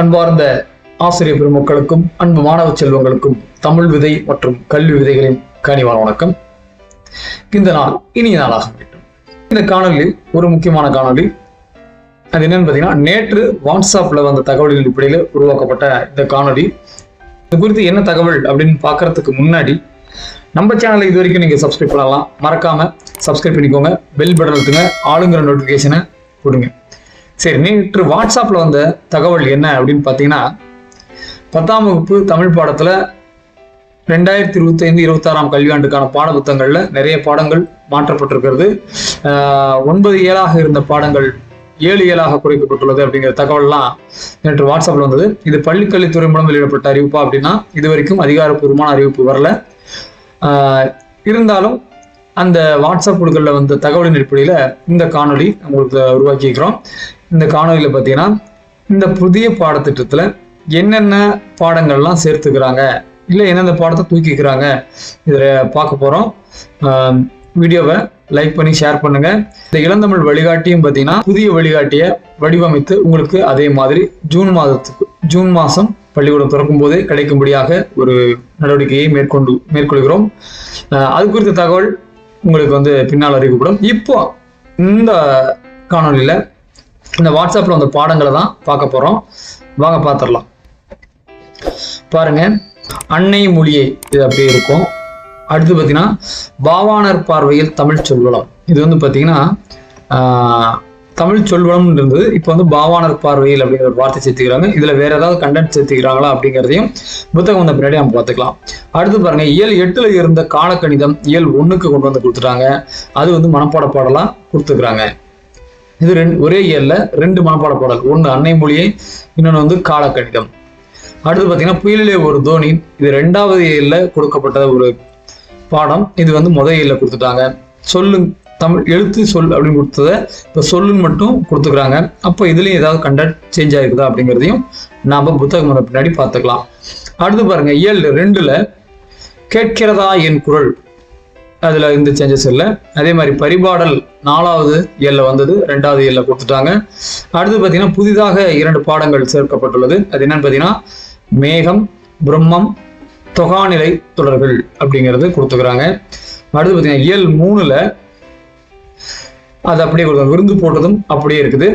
அன்பார்ந்த ஆசிரியர் பெருமக்களுக்கும் அன்பு மாணவ செல்வங்களுக்கும் தமிழ் விதை மற்றும் கல்வி விதைகளின் கனிவான வணக்கம். இந்த நாள் இனிய நாளாக வேண்டும் இந்த காணொலியில் ஒரு முக்கியமான காணொலி அது என்னன்னு பார்த்தீங்கன்னா நேற்று வாட்ஸ்அப்ல வந்த தகவலின் அடிப்படையில் உருவாக்கப்பட்ட இந்த காணொலி இது குறித்து என்ன தகவல் அப்படின்னு பார்க்கறதுக்கு முன்னாடி நம்ம சேனலை இது வரைக்கும் நீங்கள் சப்ஸ்கிரைப் பண்ணலாம். மறக்காம சப்ஸ்கிரைப் பண்ணிக்கோங்க. பெல் பட்டன் எடுத்துங்க ஆளுங்கிற நோட்டிஃபிகேஷனை கொடுங்க. சரி நேற்று வாட்ஸ்அப்பில் வந்த தகவல் என்ன அப்படின்னு பார்த்தீங்கன்னா பத்தாம் வகுப்பு தமிழ் பாடத்தில் ரெண்டாயிரத்தி இருபத்தைந்து இருபத்தாறாம் கல்வியாண்டுக்கான பாட புத்தகங்களில் நிறைய பாடங்கள் மாற்றப்பட்டிருக்கிறது. ஒன்பது ஏழாக இருந்த பாடங்கள் ஏழு ஏழாக குறைக்கப்பட்டுள்ளது அப்படிங்கிற தகவல்லாம் நேற்று வாட்ஸ்அப்பில் வந்தது. இது பள்ளிக்கல்வித்துறை மூலம் வெளியிடப்பட்ட அறிவிப்பா அப்படின்னா இது வரைக்கும் அதிகாரப்பூர்வமான அறிவிப்பு வரல. இருந்தாலும் அந்த வாட்ஸ்அப் குழுக்களில் வந்த தகவலின் அடிப்படையில் இந்த காணொளி உங்களுக்கு உருவாக்கிக்கிறோம் இந்த காணொலியில் பார்த்தீங்கன்னா இந்த புதிய பாடத்திட்டத்தில் என்னென்ன பாடங்கள்லாம் சேர்த்துக்கிறாங்க இல்லை என்னென்ன பாடத்தை தூக்கிக்கிறாங்க இதில் பார்க்க போகிறோம் வீடியோவை லைக் பண்ணி ஷேர் பண்ணுங்க. இந்த இளந்தமிழ் வழிகாட்டியும் பார்த்தீங்கன்னா புதிய வழிகாட்டியை வடிவமைத்து உங்களுக்கு அதே மாதிரி ஜூன் மாதத்துக்கு ஜூன் மாதம் பள்ளிக்கூடம் திறக்கும் போதே கிடைக்கும்படியாக ஒரு நடவடிக்கையை மேற்கொண்டு மேற்கொள்கிறோம். அது குறித்த தகவல் உங்களுக்கு வந்து பின்னால் அறிவிக்கப்படும். இப்போ இந்த காணொலியில் இந்த வாட்ஸ்அப்பில் வந்த பாடங்களை தான் பார்க்க போகிறோம் வாங்க பார்த்துடலாம். பாருங்க. அன்னை மொழியை இது அப்படியே இருக்கும். அடுத்து பார்த்தீங்கன்னா பாவாணர் பார்வையில் தமிழ் சொல்வளம். இது வந்து பார்த்தீங்கன்னா தமிழ் சொல்வளம் இருந்தது இப்போ வந்து பாவாணர் பார்வையில் அப்படிங்கிற ஒரு வார்த்தை சேர்த்துக்கிறாங்க. இதில் வேற ஏதாவது கண்டென்ட் சேர்த்துக்கிறாங்களா அப்படிங்கிறதையும் புத்தகம் வந்த பின்னாடி நம்ம பார்த்துக்கலாம். அடுத்து பாருங்க இயல் எட்டுல இருந்த காலக்கணிதம் இயல் ஒன்றுக்கு கொண்டு வந்து கொடுத்துட்டாங்க. அது வந்து மனப்பாட பாடலாம் கொடுத்துக்கிறாங்க. இது ரெண்டு ஒரே இயல்ல ரெண்டு மனப்பாட பாடல். ஒன்று அன்னை மொழியை இன்னொன்று வந்து காலக்கணிதம் அடுத்து பார்த்தீங்கன்னா புயலிலே ஒரு தோனி. இது ரெண்டாவது இயல்ல கொடுக்கப்பட்ட ஒரு பாடம். இது வந்து முதல் இயல்ல கொடுத்துட்டாங்க. சொல்லு தமிழ் எழுத்து சொல் அப்படின்னு கொடுத்ததை இப்போ சொல்லுன்னு மட்டும் கொடுத்துக்கிறாங்க. அப்போ இதுலேயும் ஏதாவது கண்டென்ட் சேஞ்ச் ஆகிருக்குதா அப்படிங்கிறதையும் நாம் புத்தகம் பின்னாடி பார்த்துக்கலாம். அடுத்து பாருங்க இயல் ரெண்டுல கேட்கிறதா என் குரல்? அதில் இந்த சேஞ்சஸ் இல்லை. அதே மாதிரி பரிபாடல் நாலாவது இயல்ல வந்தது ரெண்டாவது இயல்ல கொடுத்துட்டாங்க. அடுத்து பார்த்தீங்கன்னா புதிதாக இரண்டு பாடங்கள் சேர்க்கப்பட்டுள்ளது. அது என்னன்னு பார்த்தீங்கன்னா மேகம் பிரம்மம் தொகாநிலை தொடர்கள் அப்படிங்கிறது கொடுத்துக்கிறாங்க. அடுத்து பார்த்தீங்கன்னா இயல் மூணுல அது அப்படியே கொடுத்தாங்க விருந்து போட்டதும் அப்படியே இருக்குது.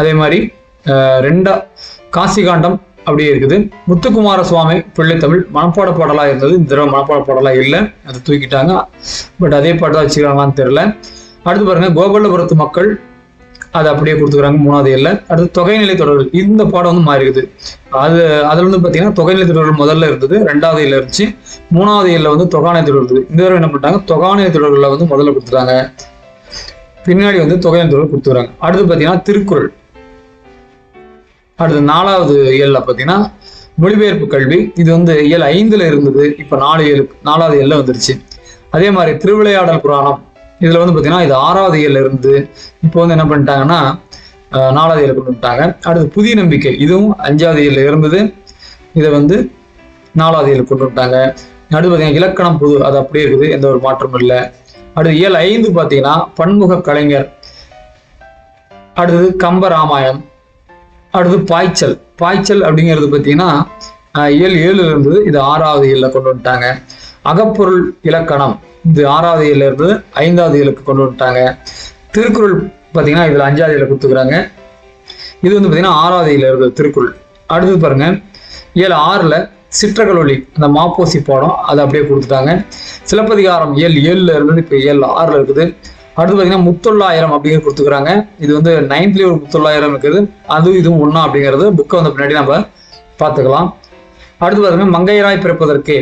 அதே மாதிரி ரெண்டா காசிகாண்டம் அப்படியே இருக்குது. முத்துக்குமார சுவாமி பிள்ளைத்தமிழ் மனப்பாட பாடலாக இருந்தது. இந்த தடவை மனப்பாட பாடலாக இல்லை. அதை தூக்கிட்டாங்க. பட் அதே பாட்டு தான் வச்சுக்கிறாங்களான்னு தெரில அடுத்து பாருங்க கோபாலபுரத்து மக்கள் அதை அப்படியே கொடுத்துக்கிறாங்க. மூணாவது இல்லை அடுத்து தொகைநிலை தொடர்கள் இந்த பாடம் வந்து மாறி இருக்குது அது அதில் வந்து பார்த்தீங்கன்னா தொகைநிலை தொடர்கள் முதல்ல இருந்தது ரெண்டாவது இல்லை இருந்துச்சு. மூணாவது எல்ல வந்து தொகாநிலை தொடர் இருந்தது. இந்த தடவை என்ன பண்ணிட்டாங்க? தொகாநிலை தொடர்களை வந்து முதல்ல கொடுத்துட்டாங்க. பின்னாடி வந்து தொகைநிலை தொடர்கள் கொடுத்துக்கிறாங்க. அடுத்து பார்த்தீங்கன்னா திருக்குறள். அடுத்து நாலாவது இயல்ல பார்த்தீங்கன்னா மொழிபெயர்ப்பு கல்வி. இது வந்து இயல் ஐந்துல இருந்தது இப்போ நாலு ஏழு நாலாவது இயல்ல வந்துருச்சு. அதே மாதிரி திருவிளையாடல் புராணம். இதில் வந்து பார்த்தீங்கன்னா இது ஆறாவது இயல்ல இருந்து இப்போ வந்து என்ன பண்ணிட்டாங்கன்னா நாலாவது இயல் கொண்டு வந்துட்டாங்க. அடுத்து புதிய நம்பிக்கை. இதுவும் அஞ்சாவது இயல்ல இருந்தது. இதை வந்து நாலாவது இயல் கொண்டு வந்துட்டாங்க. அடுத்து பார்த்தீங்கன்னா இலக்கணம் புது அது அப்படியே இருக்குது எந்த ஒரு மாற்றமும் இல்லை. அடுத்து இயல் ஐந்து பார்த்தீங்கன்னா பன்முக கலைஞர். அடுத்தது கம்ப ராமாயணம். அடுத்து பாய்ச்சல். பாய்ச்சல் அப்படிங்கிறது பார்த்தீங்கன்னா இயல் ஏழுல இருந்தது இது ஆறாவது இயல்ல கொண்டு வந்துட்டாங்க. அகப்பொருள் இலக்கணம் இது ஆறாவது இயல இருந்தது ஐந்தாவது இயலுக்கு கொண்டு வந்துட்டாங்க. திருக்குறள் பார்த்தீங்கன்னா இதில் அஞ்சாவது இயல கொடுத்துக்கிறாங்க இது வந்து பார்த்தீங்கன்னா ஆறாவது இயல இருந்தது திருக்குறள். அடுத்தது பாருங்க இயல் ஆறில் சிற்றகலொலி அந்த மாப்போசி பாடம் அதை அப்படியே கொடுத்துட்டாங்க. சிலப்பதிகாரம் இயல் ஏழுல இருந்தது இப்போ இயல் ஆறுல இருக்குது. அடுத்து பார்த்தீங்கன்னா முத்தொள்ளாயிரம் அப்படிங்கிறது கொடுத்துக்கிறாங்க இது வந்து நைன்த்லேயே ஒரு முத்தொள்ளாயிரம் இருக்குது. அதுவும் இதுவும் ஒன்றா அப்படிங்கிறது புக்கை வந்த பின்னாடி நம்ம பார்த்துக்கலாம். அடுத்து பார்த்தீங்கன்னா மங்கையராய் பிறப்பதற்கே.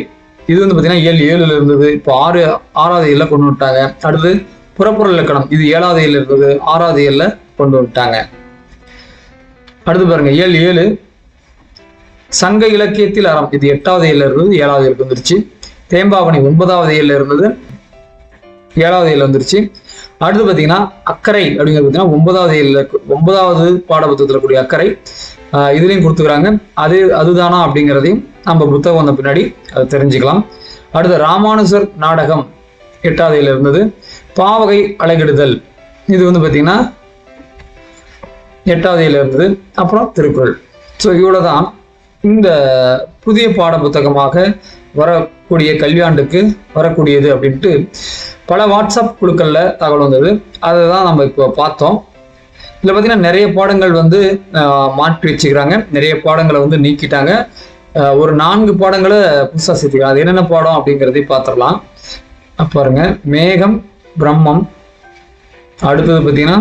இது வந்து பார்த்தீங்கன்னா ஏழு ஏழுல இருந்தது. இப்போ ஆறு ஆறாவது ஏழில் கொண்டு வந்துட்டாங்க. அடுத்து புறப்புற இலக்கணம். இது ஏழாவது ஏழில் இருந்தது. ஆறாவது ஏழில் கொண்டு வந்துட்டாங்க. அடுத்து பாருங்க ஏழு ஏழு. சங்க இலக்கியத்தில் அறம். இது எட்டாவது ஏழில் இருந்தது ஏழாவது ஏழுக்கு வந்துருச்சு. தேம்பாவணி ஒன்பதாவது ஏழில் இருந்தது. ஏழாவது ஏழு வந்துருச்சு. அடுத்து பார்த்தீங்கன்னா அக்கறை அப்படிங்கிறது பார்த்தீங்கன்னா ஒன்பதாவது ஏழில் ஒன்பதாவது பாடப்புத்தகத்தில் கூடிய அக்கறை இதுலேயும் கொடுத்துக்கிறாங்க. அது அதுதானா அப்படிங்கிறதையும் நம்ம புத்தகம் வந்த பின்னாடி அதை தெரிஞ்சுக்கலாம். அடுத்து ராமானுஜர் நாடகம் எட்டாவது ஏழில் இருந்தது. பாவகை அழகிடுதல் இது வந்து பார்த்தீங்கன்னா எட்டாவது இயல இருந்தது. அப்புறம் திருக்குறள். ஸோ இவ்வளவுதான். இந்த புதிய பாட புத்தகமாக வரக்கூடிய கல்வியாண்டுக்கு வரக்கூடியது அப்படின்ட்டு பல வாட்ஸ்அப் குழுக்களில் தகவல் வந்தது. அதை தான் நம்ம இப்போ பார்த்தோம். இதில் பார்த்தீங்கன்னா நிறைய பாடங்கள் வந்து மாற்றி வச்சுக்கிறாங்க. நிறைய பாடங்களை வந்து நீக்கிட்டாங்க. ஒரு நான்கு பாடங்களை புதுசாக சேர்த்துக்கிறாங்க அது என்னென்ன பாடம் அப்படிங்கிறதையும் பார்த்துடலாம். பாருங்க. மேகம் பிரம்மம். அடுத்தது பார்த்தீங்கன்னா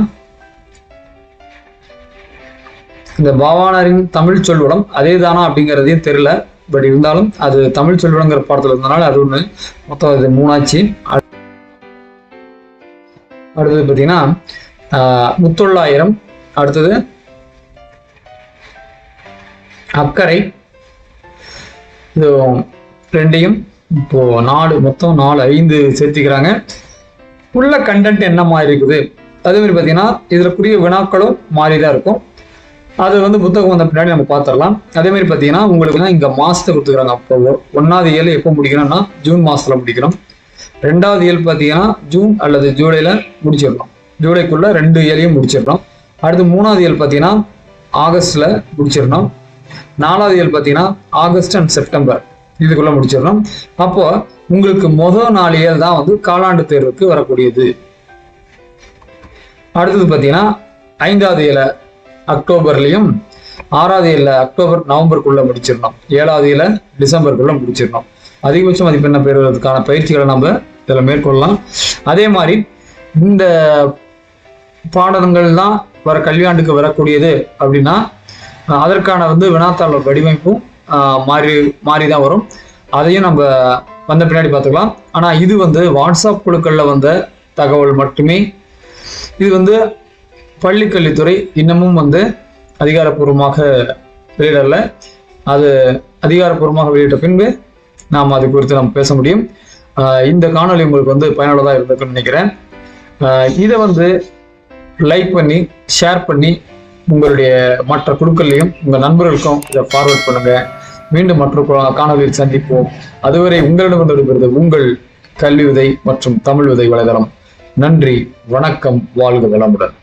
இந்த பாவானரின் தமிழ் சொல்வடம் அதே தானா அப்படிங்கிறதையும் தெரியல. பட் இருந்தாலும் அது தமிழ் சொல்வளங்கிற பாடத்தில் இருந்தனால அது ஒன்று மொத்தம் இது மூணாச்சு. அடுத்தது பார்த்தீங்கன்னா ஆஹ், முத்தொள்ளாயிரம். அடுத்தது அக்கறை. இது ரெண்டையும் இப்போ நாலு மொத்தம் நாலு ஐந்து சேர்த்திக்கிறாங்க. உள்ள கண்டென்ட் என்ன மாதிரி இருக்குது அதே மாதிரி பார்த்தீங்கன்னா இதில் கூடிய வினாக்களும் மாறி தான் இருக்கும். அது வந்து புத்தகம் வந்த பின்னாடி நம்ம பார்த்துடலாம் அதே மாதிரி பார்த்தீங்கன்னா உங்களுக்கு இங்கே மாதத்தை கொடுத்துக்கிறாங்க. அப்போ ஒன்றாவது ஏழு எப்போ முடிக்கிறோம்னா ஜூன் மாசத்துல முடிக்கிறோம். ரெண்டாவது ஏழு பார்த்தீங்கன்னா ஜூன் அல்லது ஜூலையில் முடிச்சிடணும் ஜூலைக்குள்ள ரெண்டு ஏழையும் முடிச்சிடணும் அடுத்து மூணாவது ஏழு பார்த்தீங்கன்னா ஆகஸ்டில் முடிச்சிடணும். நாலாவது ஏழு பார்த்தீங்கன்னா ஆகஸ்ட் அண்ட் செப்டம்பர் இதுக்குள்ளே முடிச்சிடணும் அப்போ உங்களுக்கு முதல் நாலு தான் வந்து காலாண்டு தேர்வுக்கு வரக்கூடியது. அடுத்தது பார்த்தீங்கன்னா ஐந்தாவது ஏழை அக்டோபர்லையும் ஆறாவது இயல அக்டோபர் நவம்பருக்குள்ள முடிச்சிடணும். ஏழாவது இயல டிசம்பருக்குள்ள முடிச்சிடணும். அதிகபட்ச மதிப்பெண்ணை பெறுவதற்கான பயிற்சிகளை நம்ம இதில் மேற்கொள்ளலாம். அதே மாதிரி இந்த பாடங்கள் தான் வர கல்வியாண்டுக்கு வரக்கூடியது அப்படின்னா அதற்கான வந்து வினாத்தாள் வடிவமைப்பும் மாறி மாறி தான் வரும். அதையும் நம்ம வந்த பின்னாடி பார்த்துக்கலாம். ஆனால் இது வந்து வாட்ஸ்அப் குழுக்களில் வந்த தகவல் மட்டுமே. இது வந்து பள்ளிக்கல்வித்துறை இன்னமும் வந்து அதிகாரப்பூர்வமாக வெளியிடல. அது அதிகாரப்பூர்வமாக வெளியிட்ட பின்பு நாம் அது குறித்து நாம் பேச முடியும். இந்த காணொளி உங்களுக்கு வந்து பயனுள்ளதாக இருந்திருக்குன்னு நினைக்கிறேன். இதை வந்து லைக் பண்ணி ஷேர் பண்ணி உங்களுடைய மற்ற குழுக்கள்லையும் உங்கள் நண்பர்களுக்கும் இதை ஃபார்வர்ட் பண்ணுங்க. மீண்டும் மற்ற காணொலியில் சந்திப்போம். அதுவரை உங்களிடமிருந்து விடுகிறது உங்கள் கல்வி விதை மற்றும் தமிழ் விதை வலைதளம். நன்றி வணக்கம் வாழ்க வளமுடன்.